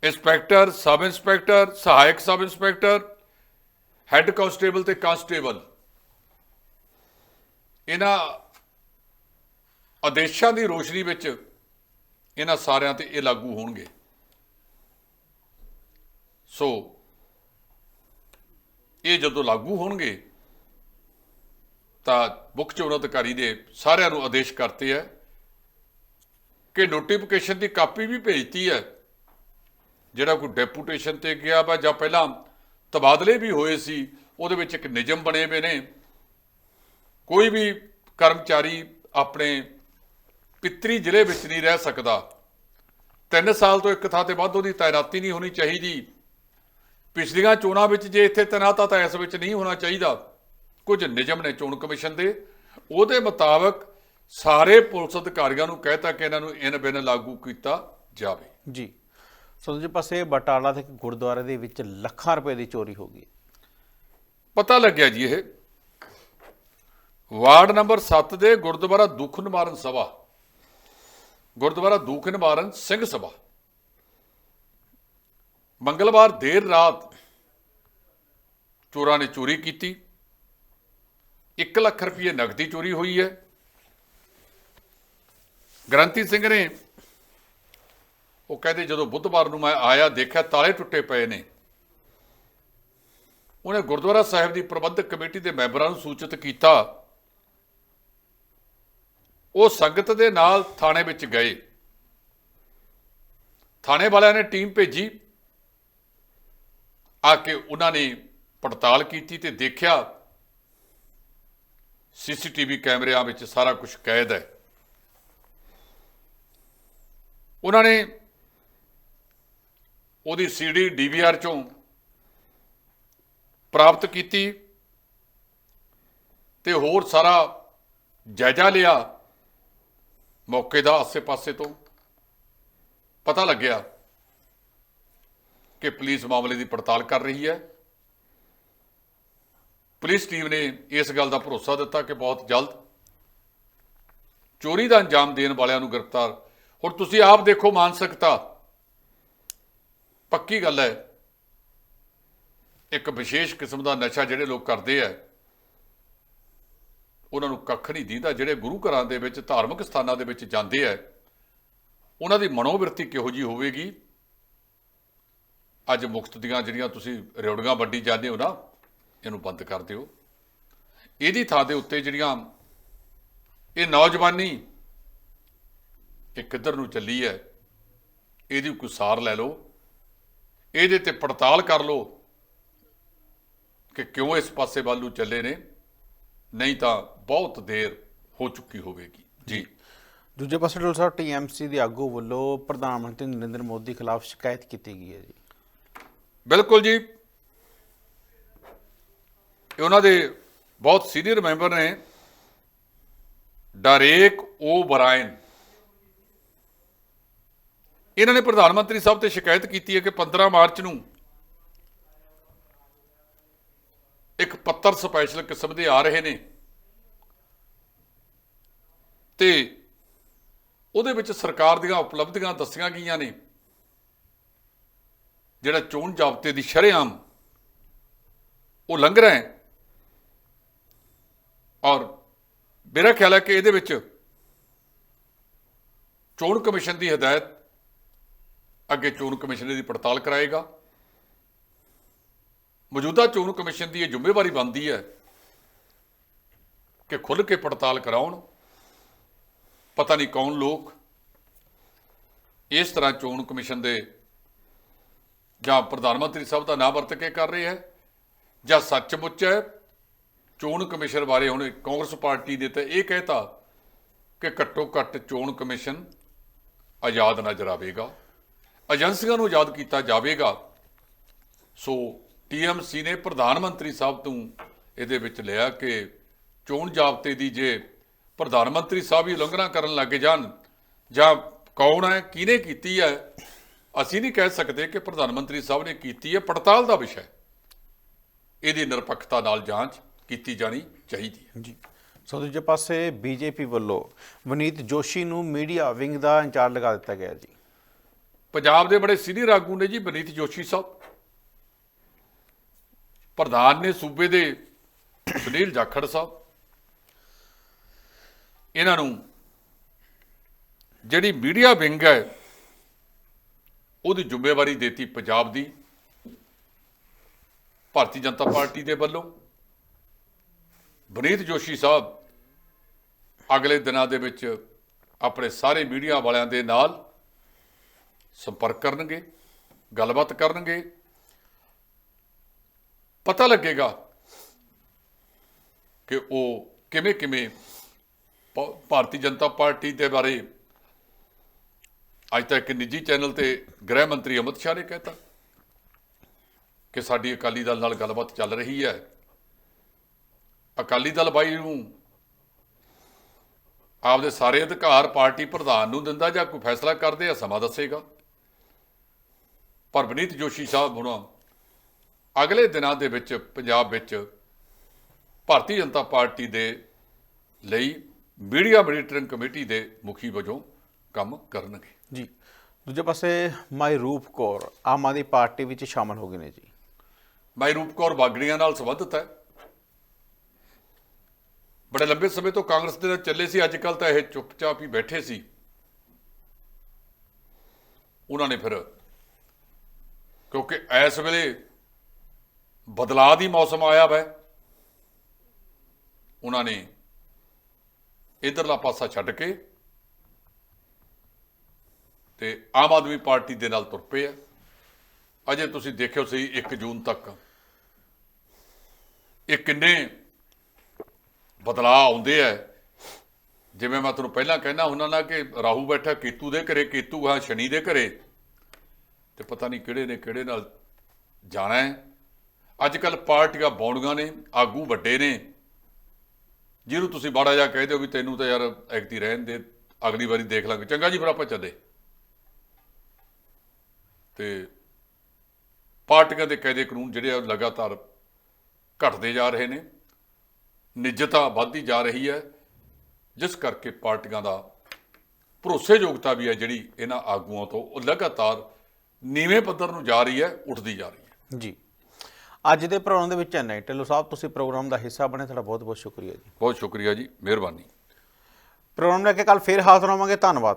ਇੰਸਪੈਕਟਰ, ਸਬ ਇੰਸਪੈਕਟਰ, ਸਹਾਇਕ ਸਬ ਇੰਸਪੈਕਟਰ, ਹੈੱਡ ਕਾਂਸਟੇਬਲ ਤੇ ਕਾਂਸਟੇਬਲ। ਇਹਨਾਂ ਆਦੇਸ਼ਾਂ ਦੀ ਰੋਸ਼ਨੀ ਵਿੱਚ ਇਹਨਾਂ ਸਾਰਿਆਂ ਤੇ ਇਹ ਲਾਗੂ ਹੋਣਗੇ। ਸੋ ਇਹ ਜਦੋਂ ਲਾਗੂ ਹੋਣਗੇ, ਤਾਂ ਮੁੱਖ ਚੋਣ ਅਧਿਕਾਰੀ ਦੇ ਸਾਰਿਆਂ ਨੂੰ ਆਦੇਸ਼ ਕਰਤੇ ਹੈ ਕਿ ਨੋਟੀਫਿਕੇਸ਼ਨ ਦੀ ਕਾਪੀ ਵੀ ਭੇਜਤੀ ਹੈ ਜਿਹੜਾ ਕੋਈ ਡੈਪੂਟੇਸ਼ਨ ਤੇ ਗਿਆ ਵਾ ਜਾਂ ਪਹਿਲਾਂ ਤਬਾਦਲੇ ਵੀ ਹੋਏ ਸੀ, ਉਹਦੇ ਵਿੱਚ ਇੱਕ ਨਿਯਮ ਬਣੇ ਹੋਏ ਨੇ। ਕੋਈ ਵੀ ਕਰਮਚਾਰੀ ਆਪਣੇ ਪਿੱਤਰੀ ਜ਼ਿਲ੍ਹੇ ਵਿੱਚ ਨਹੀਂ ਰਹਿ ਸਕਦਾ। 3 ਸਾਲ ਤੋਂ ਇੱਕ ਥਾਂ ਤੇ ਵੱਧ ਉਹਦੀ ਤਾਇਨਾਤੀ ਨਹੀਂ ਹੋਣੀ ਚਾਹੀਦੀ। ਪਿਛਲੀਆਂ ਚੋਣਾਂ ਵਿੱਚ ਜੇ ਇੱਥੇ ਤੈਨਾਤ ਤਾਂ ਇਸ ਵਿੱਚ ਨਹੀਂ ਹੋਣਾ ਚਾਹੀਦਾ। ਕੁਝ ਨਿਯਮ ਨੇ ਚੋਣ ਕਮਿਸ਼ਨ ਦੇ। ਉਹਦੇ ਮੁਤਾਬਕ ਸਾਰੇ ਪੁਲਿਸ ਅਧਿਕਾਰੀਆਂ ਨੂੰ ਕਹਿਤਾ ਕਿ ਇਹਨਾਂ ਨੂੰ ਇਨ ਬਿਨ ਲਾਗੂ ਕੀਤਾ ਜਾਵੇ। ਜੀ। ਸੋ ਦੂਜੇ ਪਾਸੇ ਬਟਾਲਾ ਦੇ ਗੁਰਦੁਆਰੇ ਦੇ ਵਿੱਚ ਲੱਖਾਂ ਰੁਪਏ ਦੀ ਚੋਰੀ ਹੋ ਗਈ। ਪਤਾ ਲੱਗਿਆ ਜੀ ਇਹ। ਵਾਰਡ ਨੰਬਰ 7 ਦੇ ਗੁਰਦੁਆਰਾ ਦੁੱਖ ਨਿਵਾਰਨ ਸਭਾ। ਗੁਰਦੁਆਰਾ ਦੂਖ ਨਿਵਾਰਨ ਸਿੰਘ ਸਭਾ। ਮੰਗਲਵਾਰ ਦੇਰ ਰਾਤ ਚੋਰਾਂ ਨੇ ਚੋਰੀ ਕੀਤੀ। 1 ਲੱਖ ਰੁਪਏ ਨਕਦੀ ਚੋਰੀ ਹੋਈ ਹੈ। ਗ੍ਰੰਥੀ ਸਿੰਘ ਨੇ ਉਹ ਕਹਿੰਦੇ, ਜਦੋਂ ਬੁੱਧਵਾਰ ਨੂੰ ਮੈਂ ਆਇਆ, ਦੇਖਿਆ ਤਾਲੇ ਟੁੱਟੇ ਪਏ ਨੇ। ਉਹਨੇ ਗੁਰਦੁਆਰਾ ਸਾਹਿਬ ਦੀ ਪ੍ਰਬੰਧਕ ਕਮੇਟੀ ਦੇ ਮੈਂਬਰਾਂ ਨੂੰ ਸੂਚਿਤ ਕੀਤਾ ਉਹ ਸੰਗਤ ਦੇ ਨਾਲ ਥਾਣੇ ਵਿੱਚ ਗਏ। ਥਾਣੇ ਵਾਲਿਆਂ ਨੇ ਟੀਮ ਭੇਜੀ। ਆ ਕੇ ਉਹਨਾਂ ਨੇ ਪੜਤਾਲ ਕੀਤੀ ਤੇ ਦੇਖਿਆ ਸੀਸੀਟੀਵੀ ਕੈਮਰਿਆਂ ਵਿੱਚ ਸਾਰਾ ਕੁਝ ਕੈਦ ਹੈ। ਉਹਨਾਂ ਨੇ ਉਹਦੀ ਸੀਡੀ ਡੀਵੀਆਰ ਚੋਂ ਪ੍ਰਾਪਤ ਕੀਤੀ ਤੇ ਹੋਰ ਸਾਰਾ ਜਾਇਜ਼ਾ ਲਿਆ। ਮੌਕੇ ਦਾ ਆਸੇ-ਪਾਸੇ ਤੋਂ ਪਤਾ ਲੱਗਿਆ ਕਿ ਪੁਲਿਸ ਮਾਮਲੇ ਦੀ ਪੜਤਾਲ ਕਰ ਰਹੀ ਹੈ। ਪੁਲਿਸ ਟੀਮ ਨੇ ਇਸ ਗੱਲ ਦਾ ਭਰੋਸਾ ਦਿੱਤਾ ਕਿ ਬਹੁਤ ਜਲਦ ਚੋਰੀ ਦਾ ਅੰਜਾਮ ਦੇਣ ਵਾਲਿਆਂ ਨੂੰ ਗ੍ਰਿਫਤਾਰ। ਹੁਣ ਤੁਸੀਂ ਆਪ ਦੇਖੋ ਮਾਨਸਿਕਤਾ। ਪੱਕੀ ਗੱਲ ਹੈ, ਇੱਕ ਵਿਸ਼ੇਸ਼ ਕਿਸਮ ਦਾ ਨਸ਼ਾ ਜਿਹੜੇ ਲੋਕ ਕਰਦੇ ਆ ਉਹਨਾਂ ਨੂੰ ਕੱਖ ਨਹੀਂ ਦੀਂਦਾ, ਜਿਹੜੇ ਗੁਰੂ ਘਰਾਂ ਦੇ ਵਿੱਚ, ਧਾਰਮਿਕ ਸਥਾਨਾਂ ਦੇ ਵਿੱਚ ਜਾਂਦੇ ਆ ਉਹਨਾਂ ਦੀ ਮਨੋਵਿਰਤੀ ਕਿਹੋ ਜੀ ਹੋਵੇਗੀ? ਅੱਜ ਮੁਕਤ ਦੀਆਂ ਜਿਹੜੀਆਂ ਤੁਸੀਂ ਰਿਉੜੀਆਂ ਵੱਡੀ ਜਾਂਦੇ ਹੋ ਨਾ, ਇਹਨੂੰ ਬੰਦ ਕਰ ਦਿਓ। ਇਹਦੀ ਥਾਂ ਦੇ ਉੱਤੇ ਜਿਹੜੀਆਂ ਇਹ ਨੌਜਵਾਨੀ ਇਹ ਕਿੱਧਰ ਨੂੰ ਚੱਲੀ ਹੈ ਇਹਦੀ ਕੋਈ ਸਾਰ ਲੈ ਲਓ, ਇਹਦੇ ਤੇ ਪੜਤਾਲ ਕਰ ਲਓ ਕਿ ਕਿਉਂ ਇਸ ਪਾਸੇ ਵੱਲ ਨੂੰ ਚੱਲੇ ਨੇ, ਨਹੀਂ ਤਾਂ ਬਹੁਤ ਦੇਰ ਹੋ ਚੁੱਕੀ ਹੋਵੇਗੀ। ਜੀ। ਦੂਜੇ ਪਾਸੇ ਡੋਲ ਸਾਹਿਬ ਟੀਐਮਸੀ ਦੇ ਆਗੂ ਵੱਲੋਂ ਪ੍ਰਧਾਨ ਮੰਤਰੀ ਨਰਿੰਦਰ ਮੋਦੀ ਖਿਲਾਫ ਸ਼ਿਕਾਇਤ ਕੀਤੀ ਗਈ ਹੈ ਜੀ। ਬਿਲਕੁਲ ਜੀ। ਇਹ ਉਹਨਾਂ ਦੇ ਬਹੁਤ ਸੀਨੀਅਰ ਮੈਂਬਰ ਨੇ। ਡਾਰੇਕ ਓ ਬਰਾਇਨ ਇਹਨਾਂ ਨੇ ਪ੍ਰਧਾਨ ਮੰਤਰੀ ਸਾਹਿਬ ਤੇ ਸ਼ਿਕਾਇਤ ਕੀਤੀ ਹੈ ਕਿ 15 ਮਾਰਚ ਨੂੰ ਇੱਕ ਪੱਤਰ ਸਪੈਸ਼ਲ ਕਿਸਮ ਦੇ ਆ ਰਹੇ ਨੇ। ਤੇ ਉਹਦੇ ਵਿੱਚ ਸਰਕਾਰ ਦੀਆਂ ਉਪਲਬਧੀਆਂ ਦੱਸੀਆਂ ਗਈਆਂ ਨੇ। ਜਿਹੜਾ ਚੋਣ ਜਾਬਤੇ ਦੀ ਸ਼ਰੇਆਮ ਉਹ ਲੰਘ ਰਿਹਾ ਹੈ। ਔਰ ਮੇਰਾ ਖਿਆਲ ਹੈ ਕਿ ਇਹਦੇ ਵਿੱਚ ਚੋਣ ਕਮਿਸ਼ਨ ਦੀ ਹਦਾਇਤ ਅੱਗੇ ਚੋਣ ਕਮਿਸ਼ਨ ਦੀ ਪੜਤਾਲ ਕਰਾਏਗਾ। ਮੌਜੂਦਾ ਚੋਣ ਕਮਿਸ਼ਨ ਦੀ ਇਹ ਜ਼ਿੰਮੇਵਾਰੀ ਬਣਦੀ ਹੈ ਕਿ ਖੁੱਲ੍ਹ ਕੇ ਪੜਤਾਲ ਕਰਾਉਣ। ਪਤਾ ਨਹੀਂ ਕੌਣ ਲੋਕ ਇਸ ਤਰ੍ਹਾਂ ਚੋਣ ਕਮਿਸ਼ਨ ਦੇ ਜਾਂ ਪ੍ਰਧਾਨ ਮੰਤਰੀ ਸਾਹਿਬ ਦਾ ਨਾਂ ਵਰਤ ਕੇ ਕਰ ਰਹੇ ਹੈ ਜਾਂ ਸੱਚਮੁੱਚ ਹੈ? ਚੋਣ ਕਮਿਸ਼ਨ ਬਾਰੇ ਹੁਣ ਕਾਂਗਰਸ ਪਾਰਟੀ ਦੇ ਤਾਂ ਇਹ ਕਹਿਤਾ ਕਿ ਘੱਟੋ ਘੱਟ ਚੋਣ ਕਮਿਸ਼ਨ ਆਜ਼ਾਦ ਨਜ਼ਰ ਆਵੇਗਾ, ਏਜੰਸੀਆਂ ਨੂੰ ਆਜ਼ਾਦ ਕੀਤਾ ਜਾਵੇਗਾ। ਸੋ ਟੀਐਮਸੀ ਨੇ ਪ੍ਰਧਾਨ ਮੰਤਰੀ ਸਾਹਿਬ ਤੋਂ ਇਹਦੇ ਵਿੱਚ ਲਿਆ ਕਿ ਚੋਣ ਜਾਬਤੇ ਦੀ ਜੇ ਪ੍ਰਧਾਨ ਮੰਤਰੀ ਸਾਹਿਬ ਹੀ ਉਲੰਘਣਾ ਕਰਨ ਲੱਗ ਜਾਣ। ਜਾਂ ਕੌਣ ਹੈ ਕਿਹਨੇ ਕੀਤੀ ਹੈ? ਅਸੀਂ ਨਹੀਂ ਕਹਿ ਸਕਦੇ ਕਿ ਪ੍ਰਧਾਨ ਮੰਤਰੀ ਸਾਹਿਬ ਨੇ ਕੀਤੀ ਹੈ ਪੜਤਾਲ ਦਾ ਵਿਸ਼ਾ। ਇਹਦੀ ਨਿਰਪੱਖਤਾ ਨਾਲ ਜਾਂਚ ਕੀਤੀ ਜਾਣੀ ਚਾਹੀਦੀ ਹੈ। ਜੀ। ਸੋ ਦੂਜੇ ਪਾਸੇ ਬੀਜੇਪੀ ਵੱਲੋਂ ਵਨੀਤ ਜੋਸ਼ੀ ਨੂੰ ਮੀਡੀਆ ਵਿੰਗ ਦਾ ਇੰਚਾਰਜ ਲਗਾ ਦਿੱਤਾ ਗਿਆ ਜੀ। ਪੰਜਾਬ ਦੇ ਬੜੇ ਸੀਨੀਅਰ ਆਗੂ ਨੇ ਜੀ ਬਨੀਤ ਜੋਸ਼ੀ ਸਾਹਿਬ। ਪ੍ਰਧਾਨ ਨੇ ਸੂਬੇ ਦੇ ਸੁਨੀਲ ਜਾਖੜ ਸਾਹਿਬ ਇਹਨਾਂ ਨੂੰ ਜਿਹੜੀ ਮੀਡੀਆ ਵਿੰਗ ਹੈ, ਉਹਦੀ ਜ਼ਿੰਮੇਵਾਰੀ ਦਿੱਤੀ ਪੰਜਾਬ ਦੀ, ਭਾਰਤੀ ਜਨਤਾ ਪਾਰਟੀ ਦੇ ਵੱਲੋਂ। ਬਨੀਤ ਜੋਸ਼ੀ ਸਾਹਿਬ ਅਗਲੇ ਦਿਨਾਂ ਦੇ ਵਿੱਚ ਆਪਣੇ ਸਾਰੇ ਮੀਡੀਆ ਵਾਲਿਆਂ ਦੇ ਨਾਲ ਸੰਪਰਕ ਕਰਨਗੇ, ਗੱਲਬਾਤ ਕਰਨਗੇ। ਪਤਾ ਲੱਗੇਗਾ ਕਿ ਉਹ ਕਿਵੇਂ ਕਿਵੇਂ ਭਾਰਤੀ ਜਨਤਾ ਪਾਰਟੀ ਦੇ ਬਾਰੇ ਅੱਜ ਤੱਕ ਨਿੱਜੀ ਚੈਨਲ ਤੇ ਗ੍ਰਹਿ ਮੰਤਰੀ ਅਮਿਤ ਸ਼ਾਹ ਨੇ ਕਹਿਤਾ ਕਿ ਸਾਡੀ ਅਕਾਲੀ ਦਲ ਨਾਲ ਗੱਲਬਾਤ ਚੱਲ ਰਹੀ ਹੈ। ਅਕਾਲੀ ਦਲ ਬਾਈ ਨੂੰ ਆਪਦੇ ਸਾਰੇ ਅਧਿਕਾਰ ਪਾਰਟੀ ਪ੍ਰਧਾਨ ਨੂੰ ਦਿੰਦਾ ਜਾਂ ਕੋਈ ਫੈਸਲਾ ਕਰਦੇ ਆ ਸਮਾਂ ਦੱਸੇਗਾ। ਪਰ ਬਨੀਤ ਜੋਸ਼ੀ ਸਾਹਿਬ ਹੁਣ ਅਗਲੇ ਦਿਨਾਂ ਦੇ ਵਿੱਚ ਪੰਜਾਬ ਵਿੱਚ ਭਾਰਤੀ ਜਨਤਾ ਪਾਰਟੀ ਦੇ ਲਈ ਮੀਡੀਆ ਮੋਨੀਟਰਿੰਗ ਕਮੇਟੀ ਦੇ ਮੁਖੀ ਵਜੋਂ ਕੰਮ ਕਰਨਗੇ। ਜੀ ਦੂਜੇ ਪਾਸੇ ਮਾਈ ਰੂਪ ਕੌਰ ਆਮ ਆਦਮੀ ਪਾਰਟੀ ਵਿੱਚ ਸ਼ਾਮਲ ਹੋ ਗਏ ਨੇ ਜੀ। ਮਾਈ ਰੂਪ ਕੌਰ ਬਾਗੜੀਆਂ ਨਾਲ ਸੰਬੰਧਿਤ ਹੈ। ਬੜੇ ਲੰਬੇ ਸਮੇਂ ਤੋਂ ਕਾਂਗਰਸ ਦੇ ਨਾਲ ਚੱਲੇ ਸੀ ਅੱਜ ਕੱਲ ਤਾਂ ਇਹ ਚੁੱਪਚਾਪ ਹੀ ਬੈਠੇ ਸੀ। ਉਹਨਾਂ ਨੇ ਫਿਰ ਕਿਉਂਕਿ ਇਸ ਵੇਲੇ ਬਦਲਾਅ ਦੀ ਮੌਸਮ ਆਇਆ ਵੈ ਉਹਨਾਂ ਨੇ ਇਧਰਲਾ ਪਾਸਾ ਛੱਡ ਕੇ ਤੇ ਆਮ ਆਦਮੀ ਪਾਰਟੀ ਦੇ ਨਾਲ ਤੁਰ ਪਏ ਆ। ਅਜੇ ਤੁਸੀਂ ਦੇਖਿਓ ਸਹੀ 1 ਜੂਨ ਤੱਕ ਇਹ ਕਿੰਨੇ ਬਦਲਾਅ ਆਉਂਦੇ ਆ। ਜਿਵੇਂ ਮੈਂ ਤੁਹਾਨੂੰ ਪਹਿਲਾਂ ਕਹਿਣਾ ਹੁੰਦਾ ਨਾ ਕਿ ਰਾਹੂ ਬੈਠਾ, ਕੇਤੂ ਦੇ ਘਰੇ, ਕੇਤੂ ਆ ਸ਼ਨੀ ਦੇ ਘਰੇ ਤੇ ਪਤਾ ਨਹੀਂ ਕਿਹੜੇ ਨੇ ਕਿਹੜੇ ਨਾਲ ਜਾਣਾ ਹੈ। ਅੱਜ ਕੱਲ ਪਾਰਟੀਆਂ ਬੌਂਡੀਆਂ ਨੇ, ਆਗੂ ਵੱਡੇ ਨੇ। ਜਿਹਨੂੰ ਤੁਸੀਂ ਬਾੜਾ ਜਾ ਕਹਿ ਦਿਓ ਵੀ ਤੈਨੂੰ ਤਾਂ ਯਾਰ ਐਕਤੀ ਰਹਿਣ ਦੇ, ਅਗਲੀ ਵਾਰੀ ਦੇਖ ਲਾਂਗੇ। ਚੰਗਾ ਜੀ, ਫਿਰ ਆਪਾਂ ਚੱਲੇ। ਤੇ ਪਾਰਟੀਆਂ ਦੇ ਕਾਇਦੇ ਕਾਨੂੰਨ ਜਿਹੜੇ ਆ ਲਗਾਤਾਰ ਘਟਦੇ ਜਾ ਰਹੇ ਨੇ। ਨਿੱਜਤਾ ਵੱਧਦੀ ਜਾ ਰਹੀ ਹੈ। ਜਿਸ ਕਰਕੇ ਪਾਰਟੀਆਂ ਦਾ ਭਰੋਸੇਯੋਗਤਾ ਵੀ ਹੈ ਜਿਹੜੀ ਇਹਨਾਂ ਆਗੂਆਂ ਤੋਂ, ਉਹ ਲਗਾਤਾਰ ਨੀਵੇਂ ਪੱਧਰ ਨੂੰ ਜਾ ਰਹੀ ਹੈ, ਉੱਠਦੀ ਜਾ ਰਹੀ ਹੈ। ਜੀ। ਅੱਜ ਦੇ ਪ੍ਰੋਗਰਾਮ ਦੇ ਵਿੱਚ ਚੈਨਈ ਢਿੱਲੋਂ ਸਾਹਿਬ ਤੁਸੀਂ ਪ੍ਰੋਗਰਾਮ ਦਾ ਹਿੱਸਾ ਬਣੇ ਤੁਹਾਡਾ ਬਹੁਤ ਬਹੁਤ ਸ਼ੁਕਰੀਆ ਜੀ। ਬਹੁਤ ਸ਼ੁਕਰੀਆ ਜੀ ਮਿਹਰਬਾਨੀ। ਪ੍ਰੋਗਰਾਮ ਲੈ ਕੇ ਕੱਲ ਫੇਰ ਹਾਜ਼ਰ ਹੋਵਾਂਗੇ ਧੰਨਵਾਦ।